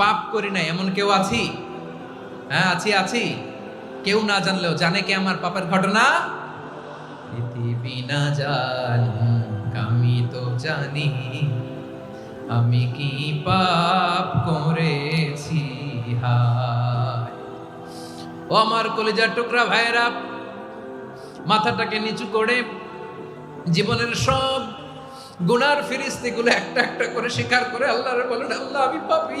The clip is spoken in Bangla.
পাপ করি নাই, এমন কেউ আছি? হ্যাঁ আছি আছি। কেউ না জানলেও জানে কি আমার পাপের ঘটনা? না আমি তো জানি। আমি কি পাপ করেছি? ও আমার কলেজার টুকরা ভাইরা মাথাটাকে নিচু করে জীবনের সব গুনার ফিরিস্তিগুলো একটা একটা করে স্বীকার করে আল্লাহরে বলেন, আল্লাহ, আমি পাপি।